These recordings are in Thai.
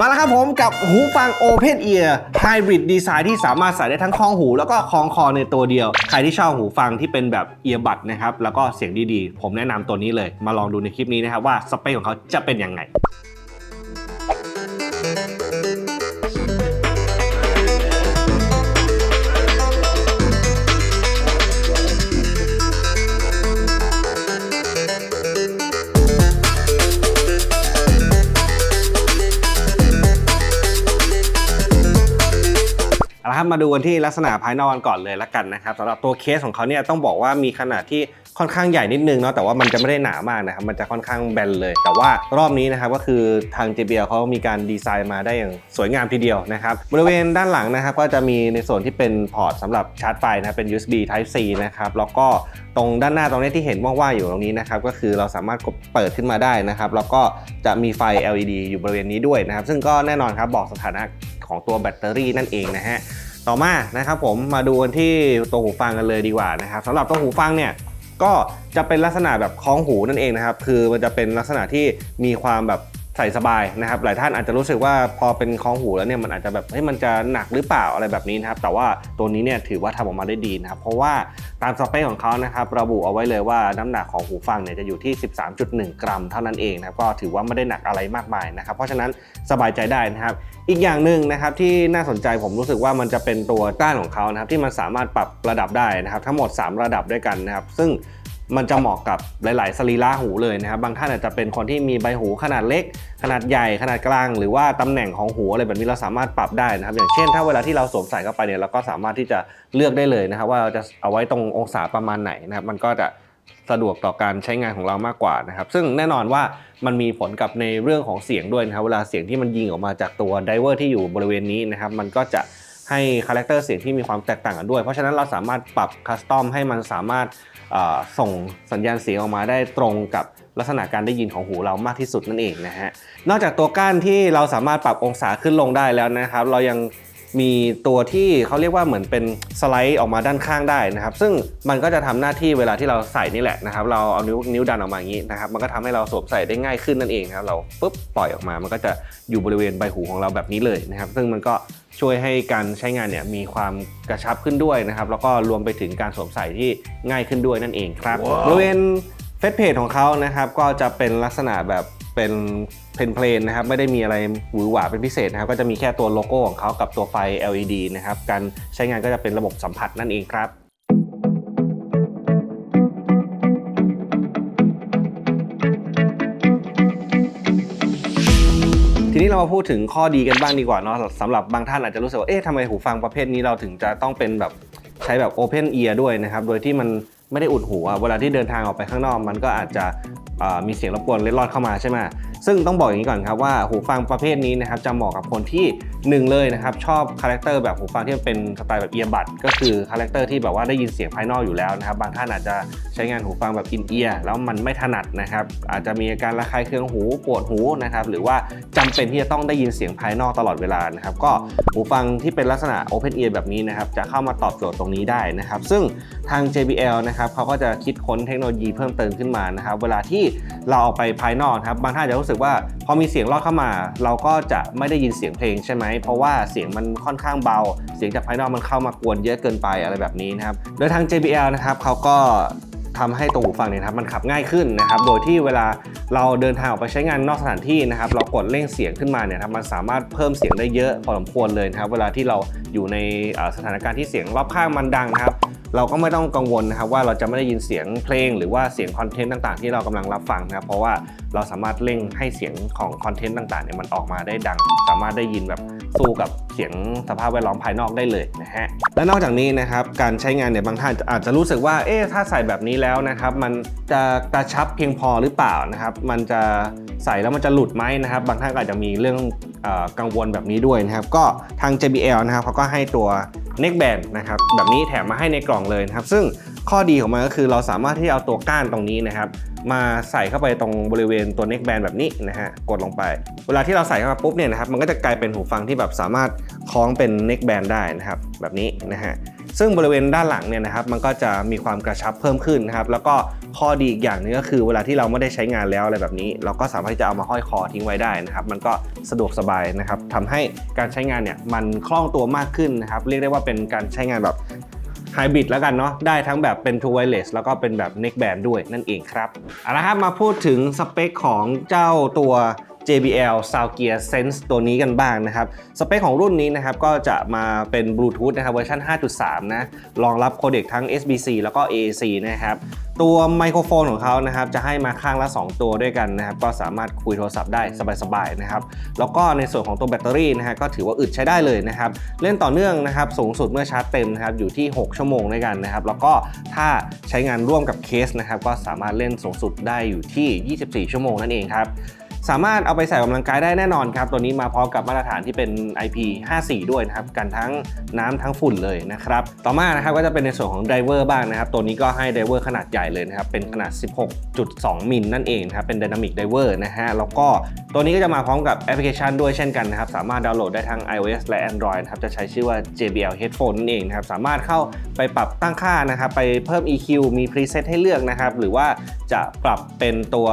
มาแล้วครับผมกับหูฟัง Open Ear Hybrid Design ที่สามารถใส่ได้ทั้งคล้องหูแล้วก็คล้องคอในตัวเดียว ใครที่ชอบหูฟังที่เป็นแบบเอียบัดนะครับ แล้วก็เสียงดีๆ ผมแนะนำตัวนี้เลย มาลองดูในคลิปนี้นะครับว่าสเปคของเขาจะเป็นยังไง มาดูกันที่ลักษณะภายนอกกันก่อนเลยละกันนะครับสำหรับตัวเคสของเขาเนี่ยต้องบอกว่ามีขนาดที่ค่อนข้างใหญ่นิดนึงเนาะแต่ว่ามันจะไม่ได้หนามากนะครับมันจะค่อนข้างแบนเลย แต่ว่ารอบนี้นะครับก็คือทาง JBL เขามีการดีไซน์มาได้อย่างสวยงามทีเดียวนะครับบริเวณด้านหลังนะครับก็จะมีในส่วนที่เป็นพอร์ตสำหรับชาร์จไฟนะเป็น USB Type C นะครับแล้วก็ตรงด้านหน้าตรงนี้ที่เห็นว่างๆอยู่ตรงนี้นะครับก็คือเราสามารถกดเปิดขึ้นมาได้นะครับแล้วก็จะมีไฟ LED อยู่บริเวณนี้ด้วยนะครับซึ่งก็แน่นอนครับบอกสถานะของตัวแบตเตอรี่นั่นเองนะฮะ ต่อมานะครับผมมาดูกันที่ตัวหูฟังกันเลยดีกว่านะครับสำหรับตัวหูฟังเนี่ยก็จะเป็นลักษณะแบบคล้องหูนั่นเองนะครับ คือมันจะเป็นลักษณะที่มีความแบบ ใส่สบายนะครับ หลายท่านอาจจะรู้สึกว่าพอเป็นคล้องหูแล้วเนี่ยมันอาจจะแบบเฮ้ยมันจะหนักหรือเปล่าอะไรแบบนี้นะครับ แต่ว่าตัวนี้เนี่ยถือว่าทำออกมาได้ดีนะครับ เพราะว่าตามสเปคของเขานะครับระบุเอาไว้เลยว่าน้ำหนักของหูฟังเนี่ยจะอยู่ที่ 13.1 กรัมเท่านั้นเองนะครับ ก็ถือว่าไม่ได้หนักอะไรมากมายนะครับ เพราะฉะนั้นสบายใจได้นะครับ อีกอย่างหนึ่งนะครับที่น่าสนใจผมรู้สึกว่ามันจะเป็นตัวก้านของเขานะครับที่มันสามารถปรับระดับได้นะครับ ทั้งหมด 3 ระดับด้วยกันนะครับ ซึ่ง มันจะเหมาะกับหลาย ๆ สรีระหูเลยนะครับ บางท่านอาจจะเป็นคนที่มีใบหูขนาดเล็ก ขนาดใหญ่ ขนาดกลาง หรือว่าตำแหน่งของหูอะไรแบบนี้เราสามารถปรับได้นะครับ อย่างเช่น ถ้าเวลาที่เราสวมใส่เข้าไปเนี่ยเราก็สามารถที่จะเลือกได้เลยนะครับ ว่าเราจะเอาไว้ตรงองศาประมาณไหนนะครับ มันก็จะสะดวกต่อการใช้งานของเรามากกว่านะครับ ซึ่งแน่นอนว่ามันมีผลกับในเรื่องของเสียงด้วยนะครับ เวลาเสียงที่มันยิงออกมาจากตัวไดเวอร์ที่อยู่บริเวณนี้นะครับ มันก็จะ ให้คาแรคเตอร์เสียงที่มีความแตกต่างกันด้วย เพราะฉะนั้นเราสามารถปรับคัสตอมให้มันสามารถส่งสัญญาณเสียงออกมาได้ตรงกับลักษณะการได้ยินของหูเรามากที่สุดนั่นเองนะฮะ นอกจากตัวก้านที่เราสามารถปรับองศาขึ้นลงได้แล้วนะครับ เรายัง มีตัวที่เขาเรียกว่าเหมือนเป็นสไลด์ออกมาด้านข้างได้นะครับ ซึ่งมันก็จะทำหน้าที่เวลาที่เราใส่นี่แหละนะครับ เราเอานิ้วนิ้วดันออกมาอย่างนี้นะครับ มันก็ทำให้เราสวมใส่ได้ง่ายขึ้นนั่นเองครับ เราปุ๊บปล่อยออกมา มันก็จะอยู่บริเวณใบหูของเราแบบนี้เลยนะครับ ซึ่งมันก็ช่วยให้การใช้งานเนี่ยมีความกระชับขึ้นด้วยนะครับ แล้วก็รวมไปถึงการสวมใส่ที่ง่ายขึ้นด้วยนั่นเองครับบริเวณเฟซเพจของเขานะครับก็จะเป็นลักษณะแบบ เป็นเพนเพลนนะครับไม่ได้มีอะไรหวือหวาเป็นพิเศษนะครับก็จะมีแค่ตัวโลโก้ของเขากับตัวไฟ LED นะครับการใช้งานก็จะเป็นระบบสัมผัสนั่นเองครับทีนี้เรามาพูดถึงข้อดีกันบ้างดีกว่าเนาะสำหรับบางท่านอาจจะรู้สึกว่าเอ๊ะทำไมหูฟังประเภทนี้เราถึงจะต้องเป็นแบบใช้แบบ Open Ear ด้วยนะครับ โดยที่มันไม่ได้อุดหูอะเวลาที่เดินทางออกไปข้างนอก มันก็อาจจะ มีเสียงรบกวนเล็ดลอดเข้ามาใช่ไหม ซึ่งต้องบอกอย่างนี้ก่อนครับว่าหูฟังประเภทนี้นะครับจะเหมาะกับคนที่หนึ่งเลยนะครับชอบคาแรคเตอร์แบบหูฟังที่เป็นสไตล์แบบเอียบัดก็คือคาแรคเตอร์ที่แบบว่าได้ยินเสียงภายนอกอยู่แล้วนะครับบางท่านอาจจะใช้งานหูฟังแบบอินเอียร์แล้วมันไม่ถนัดนะครับอาจจะมีอาการระคายเคืองหูปวดหูนะครับหรือว่าจำเป็นที่จะต้องได้ยินเสียงภายนอกตลอดเวลานะครับก็หูฟังที่เป็นลักษณะ Open Ear แบบนี้นะครับจะเข้ามาตอบโจทย์ตรงนี้ได้นะครับซึ่งทาง JBL นะครับเขาก็จะคิดค้นเทคโนโลยีเพิ่มเติมขึ้นมานะครับเวลาที่เราออกไปภายนอกครับบางท่านจะรู้สึกว่าพอมีเสียงลอดเข้ามา เราก็จะไม่ได้ยินเสียงเพลงใช่ไหม เพราะว่าเสียงมันค่อนข้างเบา เสียงจากภายนอกมันเข้ามากวนเยอะเกินไปอะไรแบบนี้นะครับ โดยทาง JBL นะครับเขาก็ทำให้ตัวหูฟังเนี่ยนะครับมันขับง่ายขึ้นนะครับ โดยที่เวลาเราเดินทางออกไปใช้งานนอกสถานที่นะครับ เรากดเร่งเสียงขึ้นมาเนี่ยครับมันสามารถเพิ่มเสียงได้เยอะพอสมควรเลยนะครับ เวลาที่เราอยู่ในสถานการณ์ที่เสียงรอบข้างมันดังนะครับ เราก็ไม่ต้องกังวลนะครับว่าเราจะไม่ได้ยินเสียงเพลง หรือว่าเสียงคอนเทนต์ต่างๆ ที่เรากำลังรับฟังนะครับเพราะว่าเราสามารถเร่งให้เสียงของคอนเทนต์ต่างๆเนี่ยมันออกมาได้ดัง สามารถได้ยินแบบสู้กับเสียงสภาพแวดล้อมภายนอกได้เลยนะฮะและนอกจากนี้นะครับการใช้งานเนี่ยบางท่านอาจจะรู้สึกว่าเอ๊ะถ้าใส่แบบนี้แล้วนะครับมันจะกระชับเพียงพอหรือเปล่านะครับมันจะใส่แล้วมันจะหลุดไหมนะครับ บางท่านอาจจะมีเรื่องอกังวลแบบนี้ด้วยนะครับ ก็ทาง JBL นะครับเขาก็ให้ตัว neck band นะครับแบบนี้แถมมาให้ในกล่องเลยนะครับ ซึ่งข้อดีของมันก็คือเราสามารถที่จะเอาตัวก้านตรงนี้นะครับ มาใส่เข้าไปตรงบริเวณตัว neck band แบบนี้นะฮะกดลงไป เวลาที่เราใส่เข้ามาปุ๊บเนี่ยนะครับมันก็จะกลายเป็นหูฟังที่แบบสามารถคล้องเป็น neck band ได้นะครับแบบนี้นะฮะซึ่งบริเวณด้านหลังเนี่ยนะครับมันก็จะมีความกระชับเพิ่มขึ้นนะครับแล้วก็ ข้อดีอีกอย่างหนึงก็คือเวลาที่เราไม่ได้ใช้งานแล้วอะไรแบบนี้ เราก็สามารถที่จะเอามาห้อยคอทิ้งไว้ได้นะครับ มันก็สะดวกสบายนะครับทำให้การใช้งานเนี่ยมันคล่องตัวมากขึ้นนะครับ เรียกได้ว่าเป็นการใช้งานแบบไฮบริดแล้วกันเนาะได้ทั้งแบบเป็น True Wireless แล้วก็เป็นแบบ Neck Band ด้วยนั่นเองครับเอาละครับมาพูดถึงสเปคของเจ้าตัว JBL Soundgear Sense ตัวนี้กันบ้างนะครับสเปคของรุ่นนี้นะครับก็จะมาเป็นบลูทูธนะครับเวอร์ชัน5.3 นะรองรับโคเด็กทั้ง SBC แล้วก็ AAC นะครับตัวไมโครโฟนของเขานะครับจะให้มาข้างละ 2 ตัวด้วยกันนะครับก็สามารถคุยโทรศัพท์ได้สบายๆนะครับแล้วก็ในส่วนของตัวแบตเตอรี่นะฮะก็ถือว่าอึดใช้ได้เลยนะครับเล่นต่อเนื่องนะครับสูงสุดเมื่อชาร์จเต็มนะครับอยู่ที่ 6 ชั่วโมงด้วยกันนะครับแล้วก็ถ้าใช้งานร่วมกับเคสนะครับก็สามารถเล่นสูงสุดได้อยู่ที่ 24 ชั่วโมงนั่นเองครับ สามารถเอาไปใส่ออกกำลังกายได้แน่นอนครับ ตัวนี้มาพร้อมกับมาตรฐานที่เป็น IP54 ด้วยนะครับ กันทั้งน้ำทั้งฝุ่นเลยนะครับ ต่อมานะครับก็จะเป็นในส่วนของไดเวอร์บ้างนะครับ ตัวนี้ก็ให้ไดเวอร์ขนาดใหญ่เลยนะครับ เป็นขนาด 16.2 มิลนั่นเองนะครับ เป็น Dynamic Diver นะฮะ แล้วก็ตัวนี้ก็จะมาพร้อมกับแอปพลิเคชันด้วยเช่นกันนะครับ สามารถดาวน์โหลดได้ทั้ง iOS และ Android นะครับ จะใช้ชื่อว่า JBL Headphone นั่นเองนะครับ สามารถเข้าไปปรับตั้งค่านะครับ ไปเพิ่ม EQ มี preset ให้เลือกนะครับ หรือว่าจะปรับเป็นตัว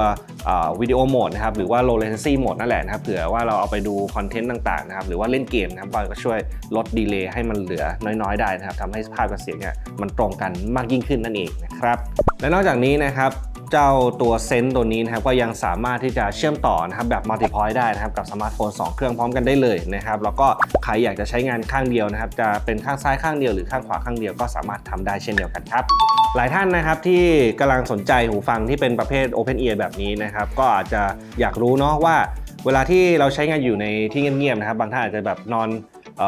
วิดีโอโหมดนะครับหรือว่า low latency โหมดนั่นแหละนะครับเผื่อว่าเราเอาไปดูคอนเทนต์ต่างๆนะครับหรือว่าเล่นเกมนะครับก็ช่วยลดดีเลย์ให้มันเหลือน้อยๆได้นะครับทำให้ภาพกับเสียงเนี่ยมันตรงกันมากยิ่งขึ้นนั่นเองนะครับและนอกจากนี้นะครับ เจ้าตัวเซนต์ตัวนี้นะครับก็ยังสามารถที่จะเชื่อมต่อนะครับแบบมัลติพอยต์ได้นะครับกับสมาร์ทโฟน 2 เครื่องพร้อมกันได้เลยนะครับแล้วก็ใครอยากจะใช้งานข้างเดียวนะครับจะเป็นข้างซ้ายข้างเดียวหรือข้างขวาข้างเดียวก็สามารถทำได้เช่นเดียวกันครับหลายท่านนะครับที่กำลังสนใจหูฟังที่เป็นประเภท Open Ear แบบนี้นะครับก็อาจจะอยากรู้เนาะว่า เวลาที่เราใช้งานอยู่ในที่เงียบๆนะครับบางท่านอาจจะแบบนอน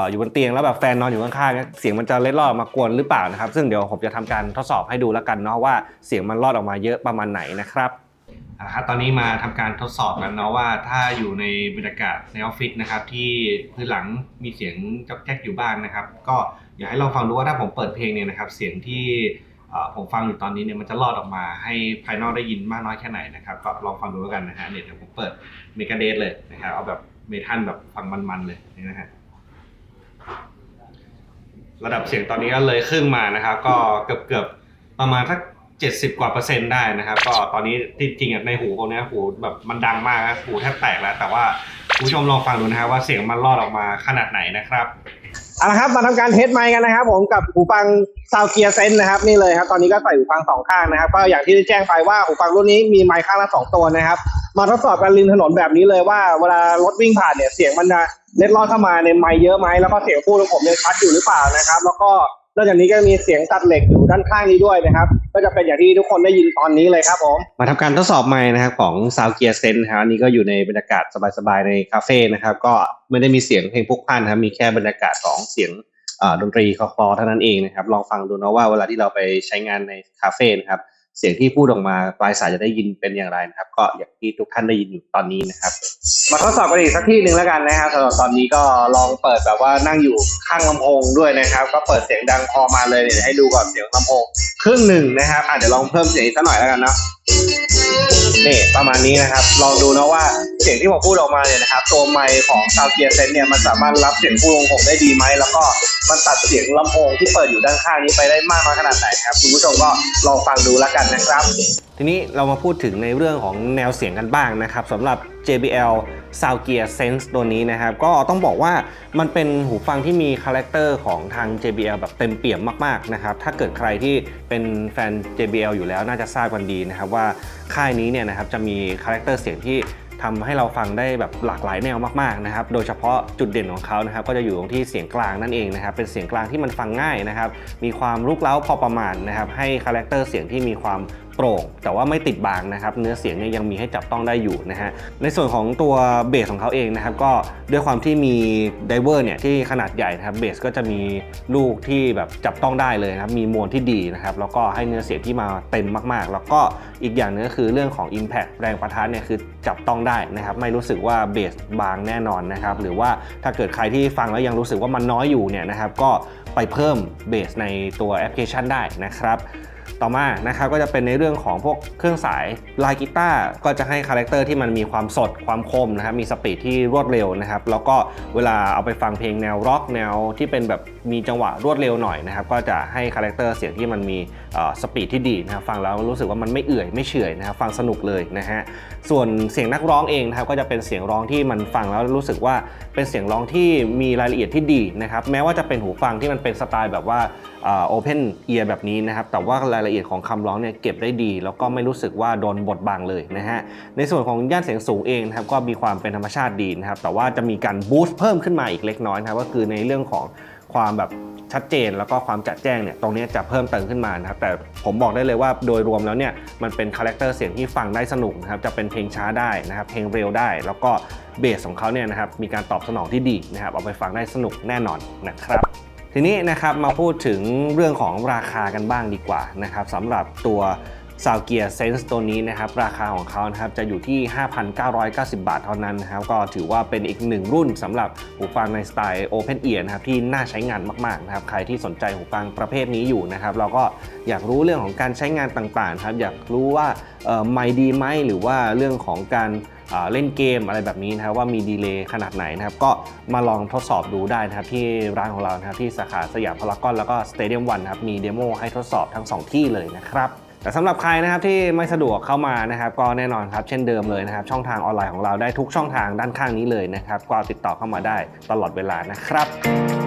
อยู่บนเตียงแล้วแบบแฟนนอนอยู่ข้างๆเสียงมันจะเล็ดลอดมากวนหรือเปล่านะครับ ซึ่งเดี๋ยวผมจะทำการทดสอบให้ดูแล้วกันเนาะว่าเสียงมันลอดออกมาเยอะประมาณไหนนะครับครับตอนนี้มาทำการทดสอบกันเนาะว่าถ้าอยู่ในบรรยากาศในออฟฟิศนะครับที่พื้นหลังมีเสียงจ๊อกแจ๊กอยู่บ้างนะครับ ก็อยากให้ลองฟังดูว่าถ้าผมเปิดเพลงเนี่ยนะครับ เสียงที่ผมฟังอยู่ตอนนี้เนี่ยมันจะลอดออกมาให้ภายนอกได้ยินมากน้อยแค่ไหนนะครับก็ลองฟังดูแล้วกันนะฮะเนี่ยเดี๋ยวผมเปิดเมกาเดสเลยนะครับเอาแบบเมทัลแบบฟังมันๆเลยนี่นะฮะ ระดับเสียงตอนนี้ก็เลยครึ่งมานะครับ ก็เกือบๆประมาณสัก70กว่าเปอร์เซ็นต์ได้นะครับ ก็ตอนนี้ที่จริงในหูผมเนี่ยหูแบบมันดังมากนะหูแทบแตกแล้ว แต่ว่าผู้ชมลองฟังดูนะครับว่าเสียงมันลอดออกมาขนาดไหนนะครับเอาละครับมาทำการเทสไมค์กันนะครับ ผมกับหูฟังซาวเกียร์เซนนะครับนี่เลยครับ ตอนนี้ก็ใส่หูฟังสองข้างนะครับ ก็อย่างที่ได้แจ้งไปว่าหูฟังรุ่นนี้มีไมค์ข้างละสองตัวนะครับ มาทดสอบกันริมถนนแบบนี้เลยว่าเวลารถวิ่งผ่านเนี่ยเสียงมันจะ เล็ดลอดเข้ามาในไมค์เยอะไหมแล้วก็เสียงพูดของผมเนี่ยชัดอยู่หรือเปล่านะครับ แล้วก็นอกจากนี้ก็มีเสียงตัดเหล็กอยู่ด้านข้างนี้ด้วยนะครับ ก็จะเป็นอย่างที่ทุกคนได้ยินตอนนี้เลยครับผม มาทำการทดสอบไมค์นะครับของ Sound Gear Sense นะครับอันนี้ก็อยู่ในบรรยากาศสบายๆในคาเฟ่นะครับ ก็ไม่ได้มีเสียงเพลงพุกพล่านนะครับ มีแค่บรรยากาศของเสียงดนตรีคลอเท่านั้นเองนะครับ ลองฟังดูนะว่าเวลาที่เราไปใช้งานในคาเฟ่นะครับ เสียงที่พูดออกมาปลายสายจะได้ยินเป็นอย่างไรนะครับ ก็อย่างที่ทุกท่านได้ยินอยู่ตอนนี้นะครับ มาทดสอบกันอีกสักที่หนึ่งแล้วกันนะครับสำหรับตอนนี้ก็ลองเปิดแบบว่านั่งอยู่ข้างลำโพงด้วยนะครับ ก็เปิดเสียงดังพอมาเลยเดี๋ยวให้ดูก่อนเสียงลำโพงครึ่งหนึ่งนะครับอะเดี๋ยวลองเพิ่มเสียงอีกสักหน่อยแล้วกันเนาะนี่ประมาณนี้นะครับ ลองดูนะว่าเสียงที่ผมพูดออกมาเนี่ยนะครับ ตัวไมค์ของซาวเกียร์เซนเนี่ยมันสามารถรับเสียงพูดของผมได้ดีไหม แล้วก็มันตัดเสียงลำโพงที่เปิดอยู่ด้านข้างนี้ไปได้มากน้อยขนาดไหนครับ คุณผู้ชมก็ลองฟังดูแล้วกันนะครับ ทีนี้เรามาพูดถึงในเรื่องของแนวเสียงกันบ้างนะครับสำหรับ JBL Sound Gear Sense ตัวนี้นะครับ ก็ต้องบอกว่ามันเป็นหูฟังที่มีคาแรคเตอร์ของทาง JBL แบบเต็มเปี่ยมมาก ๆ นะครับ ถ้าเกิดใครที่เป็นแฟน JBL อยู่แล้วน่าจะทราบกันดีนะครับ ว่าค่ายนี้เนี่ยนะครับจะมีคาแรคเตอร์เสียงที่ทำให้เราฟังได้แบบหลากหลายแนวมากๆนะครับ โดยเฉพาะจุดเด่นของเขานะครับ ก็จะอยู่ตรงที่เสียงกลางนั่นเองนะครับ เป็นเสียงกลางที่มันฟังง่ายนะครับ มีความลุกเล้าพอประมาณนะครับ ให้คาแรคเตอร์เสียงที่มีความ โปร่ง แต่ว่าไม่ติดบางนะครับ เนื้อเสียงเนี่ยยังมีให้จับต้องได้อยู่นะฮะ ในส่วนของตัวเบสของเขาเองนะครับ ก็ด้วยความที่มีไดเวอร์เนี่ยที่ขนาดใหญ่นะครับเบสก็จะมีลูกที่แบบจับต้องได้เลยนะครับ มีมวลที่ดีนะครับ แล้วก็ให้เนื้อเสียงที่มาเต็มมากๆ แล้วก็อีกอย่างหนึงก็คือเรื่องของ Impact แรงประทะเนี่ยคือจับต้องได้นะครับ ไม่รู้สึกว่าเบสบางแน่นอนนะครับ หรือว่าถ้าเกิดใครที่ฟังแล้วยังรู้สึกว่ามันน้อยอยู่เนี่ยนะครับ ก็ไปเพิ่มเบสในตัวแอปพลิเคชันได้นะครับ ต่อมานะครับก็จะเป็นในเรื่องของพวกเครื่องสายลายกีตาร์ก็จะให้คาแรคเตอร์ที่มันมีความสดความคมนะครับมีสปีดที่รวดเร็วนะครับแล้วก็เวลาเอาไปฟังเพลงแนวร็อกแนวที่เป็นแบบมีจังหวะรวดเร็วหน่อยนะครับก็จะให้คาแรคเตอร์เสียงที่มันมีสปีดที่ดีนะครับฟังแล้วรู้สึกว่ามันไม่เอื่อยไม่เฉื่อยนะครับฟังสนุกเลยนะฮะส่วนเสียงนักร้องเองนะครับก็จะเป็นเสียงร้องที่มันฟังแล้วรู้สึกว่าเป็นเสียงร้องที่มีรายละเอียดที่ดีนะครับแม้ว่าจะเป็นหูฟังที่มันเป็นสไตล์แบบว่าโอเพนเอียร์แบบนี้นะครับแต่ว่ารายละเอียดของคำร้องเนี่ยเก็บได้ดี แล้วก็ไม่รู้สึกว่าโดนบดบังเลยนะฮะในส่วนของย่านเสียงสูงเองนะครับก็มีความเป็นธรรมชาติดีนะครับแต่ว่าจะมีการบูสต์เพิ่มขึ้นมาอีกเล็กน้อยนะครับก็คือในเรื่องของความแบบชัดเจนแล้วก็ความจัดแจ้งเนี่ยตรงนี้จะเพิ่มเติมขึ้นมานะครับแต่ผมบอกได้เลยว่าโดยรวมแล้วเนี่ยมันเป็นคาแรคเตอร์เสียงที่ฟังได้สนุกนะครับจะเป็นเพลงช้าได้นะครับเพลงเร็วได้ แล้วก็เบสของเขาเนี่ยนะครับมีการตอบสนองที่ดีนะครับเอาไปฟังได้สนุกแน่นอนนะครับ ทีนี้นะครับมาพูดถึงเรื่องของราคากันบ้างดีกว่านะครับสำหรับตัว s o u n d Gear Sense ตัวนี้นะครับราคาของเขานะครับจะอยู่ที่ 5,990 บาทเท่านั้นนะครับก็ถือว่าเป็นอีกหนึ่งรุ่นสำหรับหูฟังในสไตล์ Open Ear นะครับที่น่าใช้งานมากๆนะครับใครที่สนใจหูฟังประเภทนี้อยู่นะครับเราก็อยากรู้เรื่องของการใช้งานต่างๆครับอยากรู้ว่าไม่ดีไหมหรือว่าเรื่องของการ เล่นเกมอะไรแบบนี้นะครับว่ามีดีเลย์ขนาดไหนนะครับก็มาลองทดสอบดูได้นะครับที่ร้านของเรานะครับที่สาขาสยามพารากอนแล้วก็สเตเดียมวันนะครับมีเดโมให้ทดสอบทั้ง 2 ที่เลยนะครับแต่สำหรับใครนะครับที่ไม่สะดวกเข้ามานะครับก็แน่นอนครับเช่นเดิมเลยนะครับ ช่องทางออนไลน์ของเราได้ทุกช่องทางด้านข้างนี้เลยนะครับก็ติดต่อเข้ามาได้ตลอดเวลานะครับ